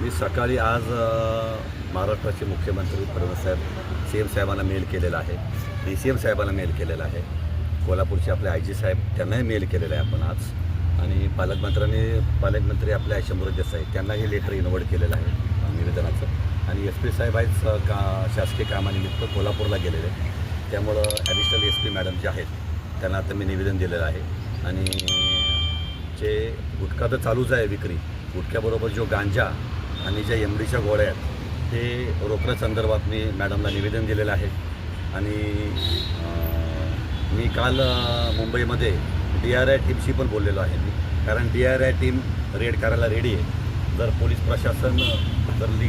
मी सकाळी आज महाराष्ट्राचे मुख्यमंत्री फडणवीस साहेब सी एम साहेबांना मेल केलेला आहे. डी सी एम साहेबांना मेल केलेला आहे. कोल्हापूरचे आपले आय जी साहेब त्यांनाही मेल केलेलं आहे आपण आज. आणि पालकमंत्र्यांनी पालकमंत्री आपले शंभर देसाई त्यांना हे लेटर इन्व्हर्ट केलेलं आहे निवेदनाचं. आणि एस पी साहेब आहेत का शासकीय कामानिमित्त कोल्हापूरला गेलेले. त्यामुळं ॲडिशनल एस पी मॅडम जे आहेत त्यांना आता मी निवेदन दिलेलं आहे. आणि तर चालूच आहे विक्री. गुटख्याबरोबर जो गांजा आणि ज्या एमडीच्या गोळ्या आहेत ते रोखण्यासंदर्भात मी मॅडमला निवेदन दिलेलं आहे. आणि मी काल मुंबईमध्ये डी आर आय टीमशी पण बोललेलो आहे मी. कारण D R I team raid करायला रेडी आहे. जर पोलीस प्रशासन जर ली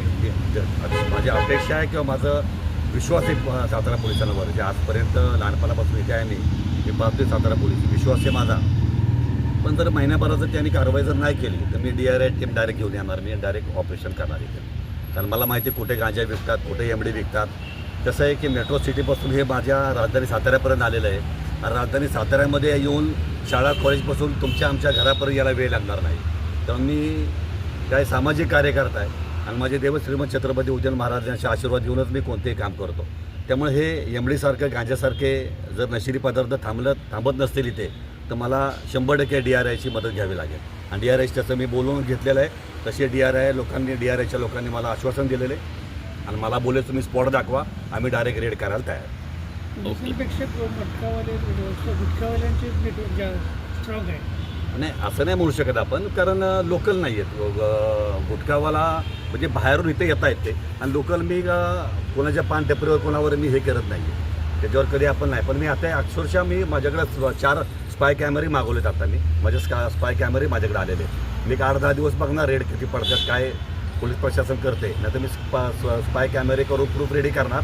माझी अपेक्षा आहे किंवा माझं विश्वास आहे सातारा पोलिसांवर जे आजपर्यंत लहानपणापासून इथे आहे मी मी पाहतोय सातारा पोलीस विश्वास आहे माझा. पण जर महिन्याभराचं त्यांनी कारवाई जर नाही केली तर मी D R I team direct घेऊन येणार मी डायरेक्ट ऑपरेशन करणार इथे. कारण मला माहिती आहे कुठे गांजा विकतात कुठे एमडी विकतात. कसं आहे की मेट्रो सिटीपासून हे माझ्या राजधानी साताऱ्यापर्यंत आलेलं आहे. आणि राजधानी साताऱ्यामध्ये येऊन शाळा कॉलेजपासून तुमच्या आमच्या घरापर्यंत यायला वेळ लागणार नाही. तर मी काय सामाजिक कार्यकर्ता आहे आणि माझे देव श्रीमंत छत्रपती उद्यान महाराज यांचे आशीर्वाद घेऊनच मी कोणतेही काम करतो. त्यामुळे हे एमडीसारखं गांजासारखे जर नशिरी पदार्थ थांबलं थांबत नसतील इथे तर मला शंभर टक्के डी आर आयची मदत घ्यावी लागेल. आणि डी आर आयची त्याचं मी बोलवून घेतलेलं आहे. तसे डी आर आय लोकांनी डी आर आयच्या लोकांनी मला आश्वासन दिलेले आणि मला बोलले तुम्ही स्पॉट दाखवा. आम्ही डायरेक्ट रेड करायला तयार आहे. आहे. नाही असं नाही म्हणू शकत आपण. कारण लोकल नाही आहेत. गुटखावाला म्हणजे बाहेरून इथे येता आहेत ते आणि लोकल मी कोणाच्या पान टपरीवर कोणावर मी हे करत नाही आहे त्याच्यावर कधी आपण नाही. पण मी आता अक्षरशः मी माझ्याकडे चार स्पाय कॅमेरे मागवलेत आता मी माझे स्का स्पाय कॅमेरे माझ्याकडे आलेले. मी एक आठ दहा दिवस बघणार रेड किती पडतात काय पोलीस प्रशासन करते नाही तर मी स्पा स्पाय कॅमेरे करून प्रूफ रेडी करणार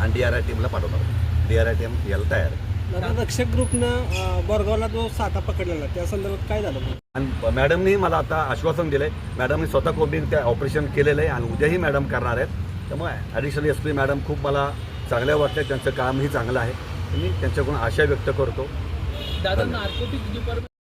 आणि डी आर आय टीमला पाठवणार. डी आर आय टीम यायला तयार आहे. रक्षक ग्रुपनं बोरगावला जो साठा पकडलेला त्या संदर्भात काय झालं? आणि मॅडमनी मला आता आश्वासन दिलं आहे मॅडमनी स्वतः कोविड त्या ऑपरेशन केलेलं आहे आणि उद्याही मॅडम करणार आहेत. त्यामुळे ॲडिशनल एस पी मॅडम खूप मला चांगल्या वाटतं त्यांचं कामही चांगलं आहे. मी त्यांच्याकडून आशा व्यक्त करतो. दादा नार्कोटिक्स डिपार्टमेंट